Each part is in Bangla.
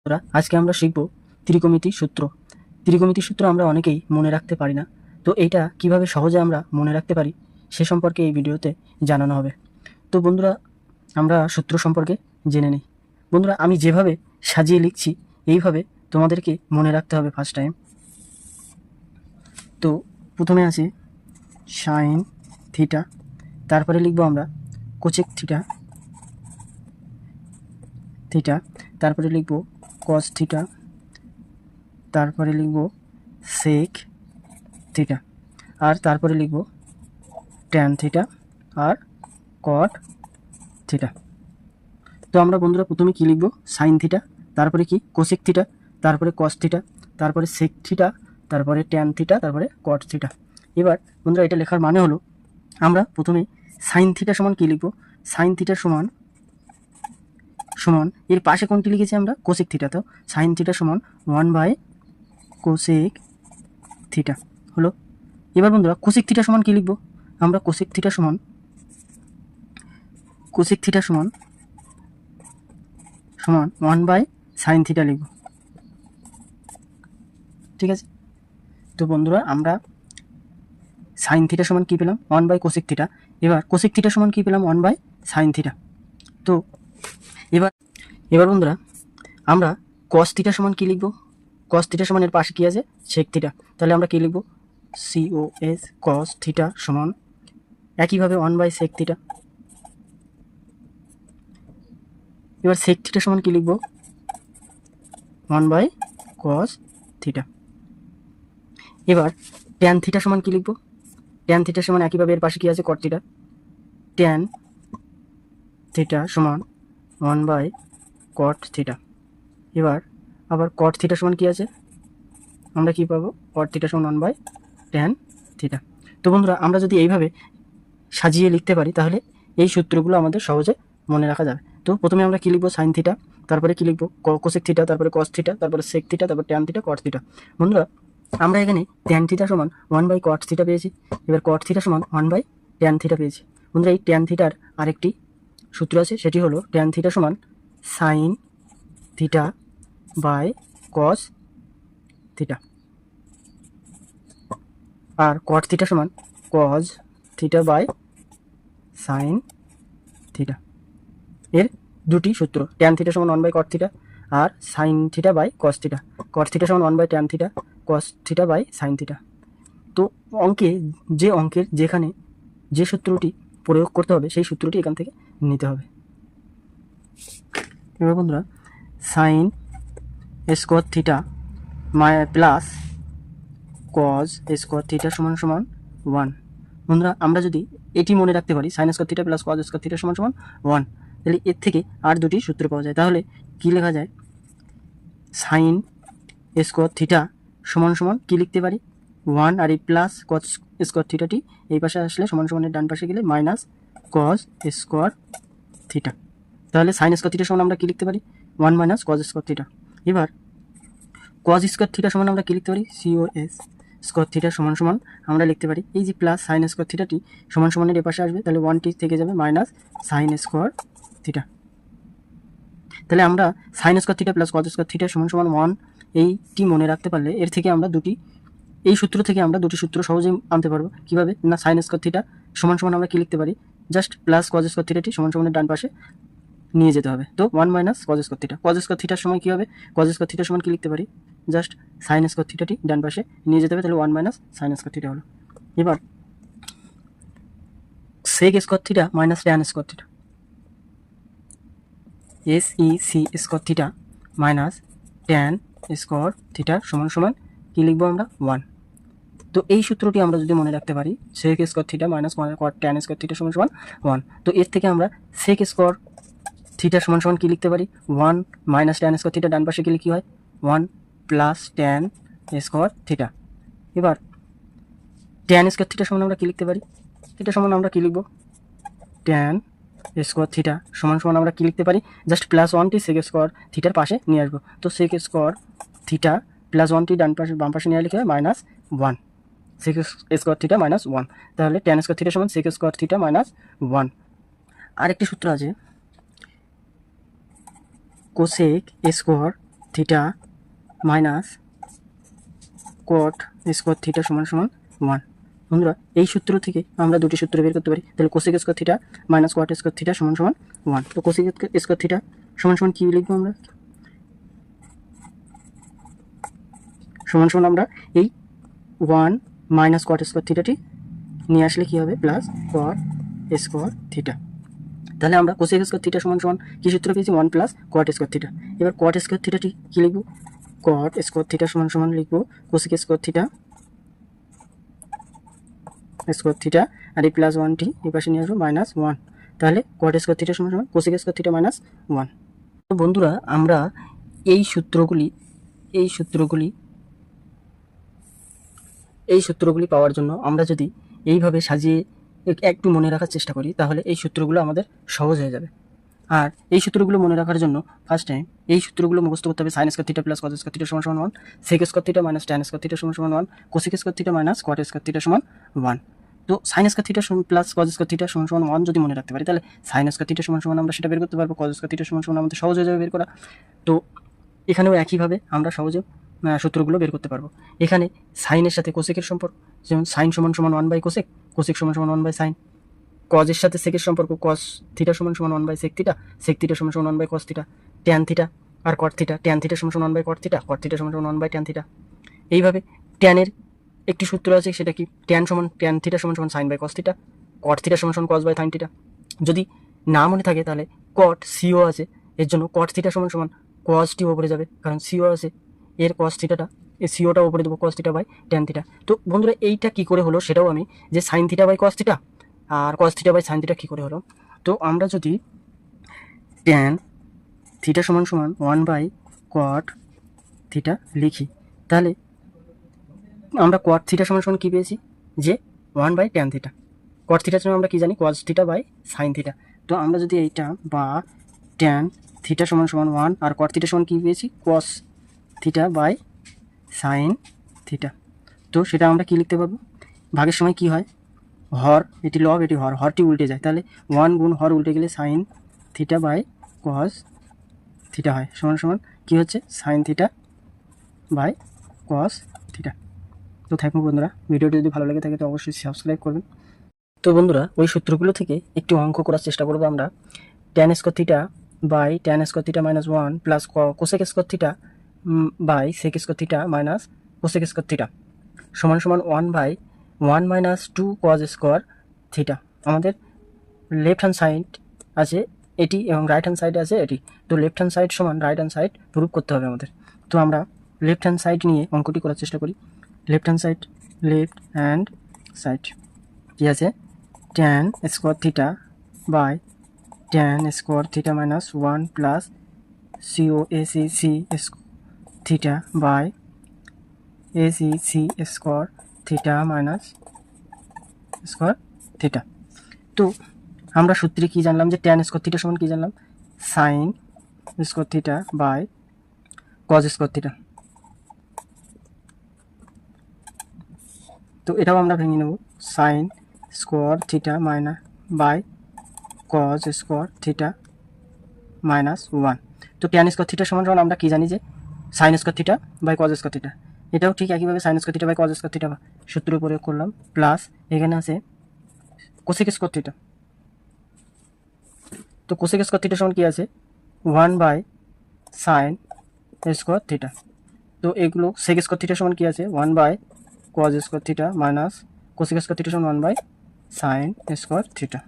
বন্ধুরা, আজকে আমরা শিখব ত্রিকোণমিতির সূত্র। ত্রিকোণমিতির সূত্র আমরা অনেকেই মনে রাখতে পারি না। তো এইটা কীভাবে সহজে আমরা মনে রাখতে পারি সে সম্পর্কে এই ভিডিওতে জানানো হবে। তো বন্ধুরা আমরা সূত্র সম্পর্কে জেনে নিই। বন্ধুরা আমি যেভাবে সাজিয়ে লিখছি এইভাবে তোমাদেরকে মনে রাখতে হবে ফার্স্ট টাইম তো প্রথমে আছে সাইন থিটা তারপরে লিখব আমরা কোচেক থিটা থিটা তারপরে লিখব কস থিটা তারপরে লিখব সেক থিটা আর তারপরে লিখব ট্যান থিটা আর কট থিটা তো আমরা বন্ধুরা প্রথমে কি লিখব? সাইন থিটা তারপরে কি? কোসেক থিটা তারপরে কস থিটা তারপরে সেক থিটা তারপরে ট্যান থিটা তারপরে কট থিটা এবার বন্ধুরা এটা লেখার মানে হলো, আমরা প্রথমে সাইন থিটা সমান কি লিখব? সাইন থিটা সমান সমান এর পাশে কোনটি লিখেছি আমরা? কোসেক থিটা তো। সাইন থিটা সমান ওয়ান বাই কোসেক থিটা হলো? এবার বন্ধুরা কোসেক থিটা সমান কী লিখব? আমরা কোসেক থিটা সমান কোসেক থিটা সমান সমান ওয়ান বাই সাইন থিটা লিখব। ঠিক আছে? তো বন্ধুরা, আমরা সাইন থিটা সমান কী পেলাম? ওয়ান বাই কোসেক থিটা এবার কোসেক থিটা সমান কী পেলাম? ওয়ান বাই সাইন থিটা তো এবার এবার বন্ধুরা, আমরা কস থিটা সমান কী লিখব? কস থিটা সমান এর পাশে কী আছে? সেক থিটা তাহলে আমরা কী লিখব? সিও এস কস থিটা সমান একইভাবে ওয়ান বাই সেক থিটা এবার সেক থিটা সমান কী লিখব? ওয়ান বাই কস থিটা এবার ট্যান থিটা সমান কী লিখব? ট্যান থিটা সমান একইভাবে এর পাশে কী আছে? কট থিটা ট্যান থিটা সমান ওয়ান বাই কট থিটা এবার আবার কট থিটা সমান কী আছে? আমরা কি পাবো? কট থিটা সমান ওয়ান বাই ট্যান থিটা তো বন্ধুরা, আমরা যদি এইভাবে সাজিয়ে লিখতে পারি, তাহলে এই সূত্রগুলো আমাদের সহজে মনে রাখা যাবে। তো প্রথমে আমরা কী লিখব? সাইন থিটা তারপরে কী লিখব? কোসেক থিটা তারপরে কস থিটা তারপরে সেক থিটা তারপর ট্যান থিটা কট থিটা বন্ধুরা, আমরা এখানে ট্যান থিটা সমান ওয়ান বাই কট থিটা পেয়েছি। এবার কট থিটা সমান ওয়ান বাই ট্যান থিটা পেয়েছি। বন্ধুরা, এই ট্যান থিটার আরেকটি সূত্র আছে, সেটি হলো ট্যান থিটা সমান sine theta by cos theta R cot theta সমান cos theta by sine theta এর দুটি সূত্র ট্যান থিটা সমান one by cot theta R sine theta by cos theta cot theta সমান one by tan theta cos theta by sine theta তো অঙ্কে, যে অঙ্কের যেখানে যে সূত্রটি প্রয়োগ করতে হবে, সেই সূত্রটি এখান থেকে নিতে হবে। এবার বন্ধুরা সাইন স্কোয়ার থিটা মাই প্লাস কজ স্কোয়ার থিটা সমান সমান ওয়ান বন্ধুরা, আমরা যদি এটি মনে রাখতে পারি sine square theta plus cos square theta সমান সমান ওয়ান তাহলে এর থেকে আর দুটি সূত্র পাওয়া যায়। তাহলে কী লেখা যায়? সাইন স্কোয়ার থিটা সমান সমান কী লিখতে পারি? ওয়ান আর এই প্লাস কজ স্কোয়ার থিটাটি এই পাশে আসলে সমান সমানের ডান পাশে গেলে মাইনাস কজ স্কোয়ার থিটা তাহলে সাইন স্কোয়ার থিটা সমান আমরা কী লিখতে পারি? One minus cos square theta এবার কজ স্কোয়ার থিটা সমান আমরা কী লিখতে পারি? সিও এস স্কোয়ার থিটা সমান সমান আমরা লিখতে পারি। এই যে প্লাস সাইন স্কোয়ার থিটাটি সমান সমানের এপাশে আসবে, তাহলে ওয়ানটি থেকে যাবে মাইনাস সাইন স্কোয়ার থিটা তাহলে আমরা sine square theta plus cos square theta সমান সমান ওয়ান এইটি মনে রাখতে পারলে এর থেকে আমরা দুটি, এই সূত্র থেকে আমরা দুটি সূত্র সহজেই আনতে পারব। কীভাবে? না সাইন স্কোয়ার থিটা সমান সমান আমরা কী লিখতে পারি? জাস্ট প্লাস কজ স্কোয়ার থিটাটি সমান সমানের ডান পাশে নিয়ে যেতে হবে। তো one minus cos square theta cos square থিটার সময় কী হবে? কজ স্কোয়ার থিটার সমান কী লিখতে পারি? জাস্ট সাইন স্কোয়ার থিটাটি ডান পাশে নিয়ে যেতে হবে, তাহলে one minus sine square theta হলো। এবার sec square theta minus tan square theta S E C square theta minus tan square theta সমান সমান কী লিখব আমরা? ওয়ান তো এই সূত্রটি আমরা যদি মনে রাখতে পারি sec square theta minus tan square theta সমান সমান ওয়ান তো এর থেকে আমরা সেক স্কোয়ার থিটা সমান সমান কী লিখতে পারি? One minus tan square theta ডান পাশে গেলে কী হয়? One plus tan square theta এবার ট্যান স্কোয়ার থিটা সমান আমরা কী লিখতে পারি? থিটা সমান আমরা কী লিখব? ট্যান স্কোয়ার থিটা সমান সমান আমরা কী লিখতে পারি? জাস্ট প্লাস ওয়ানটি সেক স্কোয়ার থিটার পাশে নিয়ে আসব। তো সেক স্কোয়ার থিটা প্লাস ওয়ানটি ডান পাশে, বাম পাশে নিয়ে লিখে হয়? Minus one sec square theta minus one তাহলে ট্যান স্কোয়ার থিটা সমান sec square theta minus one আরেকটি সূত্র আছে। Cosec square theta minus cot square theta সমান সমান ওয়ান বন্ধুরা, এই সূত্র থেকে আমরা দুটি সূত্র বের করতে পারি। তাহলে cosec square theta minus cot square theta সমান সমান ওয়ান তো কোসেক স্কোয়ার থিটা সমান সমান কী লিখব আমরা? সমান সমান আমরা এই ওয়ান মাইনাস কোয়াট স্কোয়ার থিটাটি নিয়ে আসলে কী হবে? Plus cot square theta. তাহলে আমরা কোসেক স্কোয়ার থিটা সমান সমান কি সূত্র পেয়েছি? One plus cot square theta. এবার কোয়াট স্কোয়ার থিটাটি কী লিখব? কট স্কোয়ার থিটা সমান সমান লিখব। Cosec square theta square theta আর এই প্লাস ওয়ানটি এই পাশে নিয়ে আসব মাইনাস ওয়ান তাহলে কোয়াট স্কোয়ার থিটা সমান সমান cosec square theta minus one তো বন্ধুরা, আমরা এই সূত্রগুলি এই সূত্রগুলি এই সূত্রগুলি পাওয়ার জন্য আমরা যদি এইভাবে সাজিয়ে এক- একটু মনে রাখার চেষ্টা করি তাহলে এই সূত্রগুলো আমাদের সহজ হয়ে যাবে আর এই সূত্রগুলো মনে রাখার জন্য ফার্স্ট টাইম এই সূত্রগুলো মুখস্থ করতে হবে sine square plus cos square theta সমান সমান one sec square theta minus tan square theta সমান সমান one cosec square theta minus cot square theta সমান ওয়ান তো sine square theta plus cos square theta সমান সমান ওয়ান যদি মনে রাখতে পারি তাহলে সাইন স্কোয়ার থিটা সমান সমান আমরা সেটা বের করতে পারব কজ স্কোয়ার থিটা সমান সমান আমাদের সহজ হয়ে যাবে বের করা তো এখানেও একইভাবে আমরা সহজে সূত্রগুলো বের করতে পারব। এখানে সাইনের সাথে কোসেকের সম্পর্ক, যেমন সাইন সমান সমান ওয়ান বাই কোসেক কোসেক সমান সমান ওয়ান বাই সাইন কজের সাথে সেকের সম্পর্ক কস থিটা সমান সমান one by sec theta sec theta সমান সমান one by cos theta tan theta R cot theta tan theta সমান সমান one by cot theta cot theta সমান সমান ওয়ান বাই ট্যান থিটা এইভাবে ট্যানের একটি সূত্র আছে, সেটা কি? ট্যান সমান ট্যান থিটা সমান সমান sine by cos theta cot theta সমান সমান কস বাই সাইন থিটা যদি না মনে থাকে, তাহলে কট সিও আছে, এর জন্য কট থিটা সমান সমান কসটি ওপরে যাবে, কারণ সিও আছে। এর কস থিটাটা এই সিওটা ওপরে দেবো cos theta by tan theta তো বন্ধুরা, এইটা কি করে হলো সেটাও আমি যে sine theta by cos theta R cos theta by sine theta কী করে হলো? তো আমরা যদি ট্যান থিটা সমান সমান ওয়ান বাই কোয়াট থিটা লিখি, তাহলে আমরা কোয়াট থিটা সমান সমান কী পেয়েছি? যে one by tan theta cot থিটার জন্য আমরা কী জানি? Cos theta by sine theta তো আমরা যদি এইটা বা ট্যান থিটা সমান সমান ওয়ান আর কোয়াট থিটা সমান কী পেয়েছি? Cos theta by sine theta তো সেটা আমরা কী লিখতে পারব? ভাগের সময় কি হয়? হর, এটি লব এটি হর। হরটি উল্টে যায়। তাহলে ওয়ান গুণ হর উল্টে গেলে sine theta by cos theta হয়। সমান সমান কী হচ্ছে? Sine theta by cos theta তো থাকুন বন্ধুরা, ভিডিওটি যদি ভালো লাগে থাকে, তো অবশ্যই সাবস্ক্রাইব করবেন। তো বন্ধুরা, ওই সূত্রগুলো থেকে একটু অঙ্ক করার চেষ্টা করব আমরা। Tan square theta by tan square theta minus one plus cosec square theta by sec square theta minus cosec square theta সমান সমান one by one minus two cos square theta আমাদের লেফট হ্যান্ড সাইড আছে এটি এবং রাইট হ্যান্ড সাইড আছে এটি। তো লেফট হ্যান্ড সাইড সমান রাইট হ্যান্ড সাইড প্রুভ করতে হবে আমাদের। তো আমরা লেফট হ্যান্ড সাইড নিয়ে অঙ্কটি করার চেষ্টা করি। Left hand side left hand side কী আছে? Tan square theta by tan square theta minus one plus C O S E C theta by S E C square theta minus square theta তো আমরা সূত্রে কী জানলাম যে ট্যান স্কোয়ার থিটা সমান কী জানলাম? Sine square theta by cos square theta তো এটাও আমরা ভেঙে নেব। Sine square theta minus by cos square theta minus one তো ট্যান স্কোয়ার থিটা সমান আমরা কী জানি যে sine square theta by cos square theta এটাও ঠিক একইভাবে sine square theta by cos square theta সূত্র প্রয়োগ করলাম। প্লাস এখানে আছে কোসেক স্কোয়ার থিটা তো কোসেক স্কোয়ার থিটা সমান কী আছে? One by sine square theta তো এগুলো সেক স্কোয়ার থিটা সমান কী আছে? One by cos square theta minus cosec square theta সমান one by sine square theta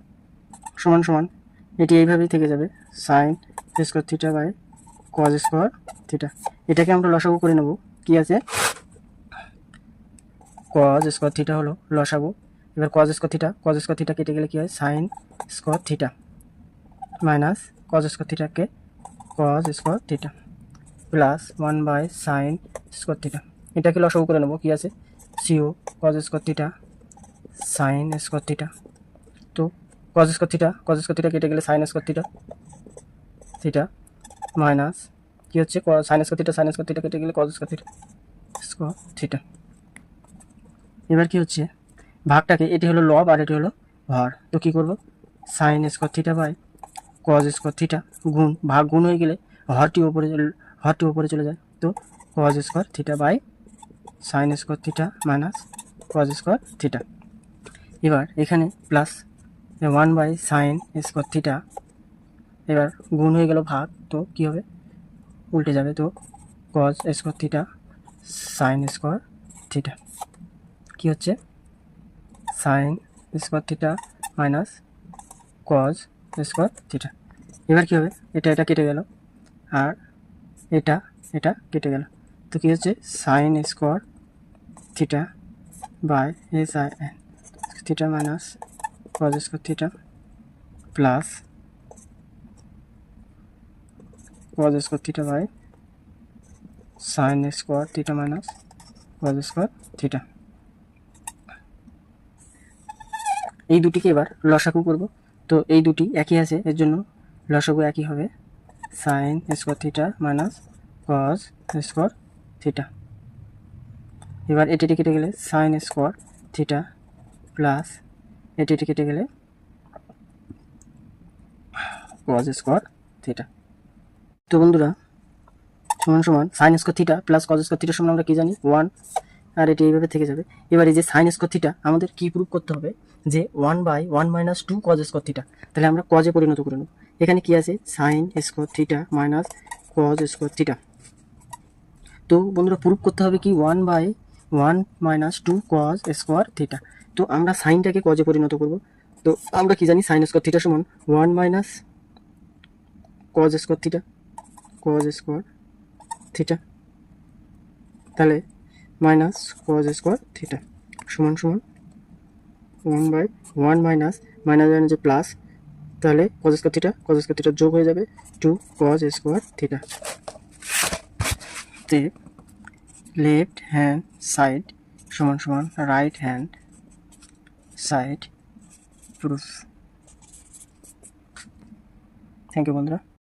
সমান সমান। এটি এইভাবেই থেকে যাবে। Sine square theta by cos square theta এটাকে আমরা লসাগু করে নেব। কি আছে? কজ স্কোয়ার থিটা হলো লসাগু। এবার cos square theta cos square theta কেটে গেলে কি হয়? Sine square theta minus cos square থিটাকে cos square theta plus one by sine square theta এটাকে লসাগু করে নেব। কি আছে? CO cos square theta sine square theta তো cos square theta cos square theta কেটে গেলে sine square theta theta minus কি হচ্ছে? Sine square theta sine square theta কেটে গেলে কজ থিটা স্কোয়ার থিটা এবার কি হচ্ছে? ভাগটাকে, এটি হলো লব আর এটি হলো ভর। তো কী করব? Sine square theta by cos square theta গুণ, ভাগ গুণ হয়ে গেলে হরটি ওপরে ভার টু উপরে চলে যায়। তো cos square theta by sine square theta minus cos square theta এবার এখানে plus one by sine square theta এবার গুণ হয়ে গেল ভাগ। তো কী হবে? উল্টে যাবে তো cos square theta sine square theta কী হচ্ছে? Sine square theta minus cos square theta এবার কী হবে? এটা এটা কেটে গেল। আর এটা এটা কেটে গেল। তো কী হচ্ছে? Sine square theta by S I N theta minus cos square theta plus cos square theta by sine square theta minus cos square theta এই দুটিকে এবার লসাগু করব। তো এই দুটি একই আছে, এর জন্য লসাগু একই হবে। Sine square theta minus cos square theta এবার এটি কেটে গেলে সাইন স্কোয়ার থিটা প্লাস এটি কেটে গেলে কজ স্কোয়ার থিটা তো বন্ধুরা, সমান সমান sine square theta plus cos square থিটার সমান আমরা কি জানি? ওয়ান আর এটি এইভাবে থেকে যাবে। এবার যে সাইন স্কোয়ার থিটা আমাদের কি প্রুভ করতে হবে? যে one by one minus two cos square theta তাহলে আমরা কজে পরিণত করে নেব। এখানে কি আছে? Sine square theta minus cos square theta তো বন্ধুরা প্রুভ করতে হবে কি? One by one minus two cos square theta তো আমরা সাইনটাকে কজে পরিণত করব। তো আমরা কি জানি? সাইন স্কোয়ার থিটা সমান one minus cos square theta cos square theta তাহলে মাইনাস কজ স্কোয়ার থিটা সমান সমান one by one minus minus যে প্লাস তাহলে cos square theta cos square theta যোগ হয়ে যাবে টু কজ স্কোয়ার থিটা তে লেফট হ্যান্ড সাইড সমান সমান right hand side proof thank you বন্ধুরা।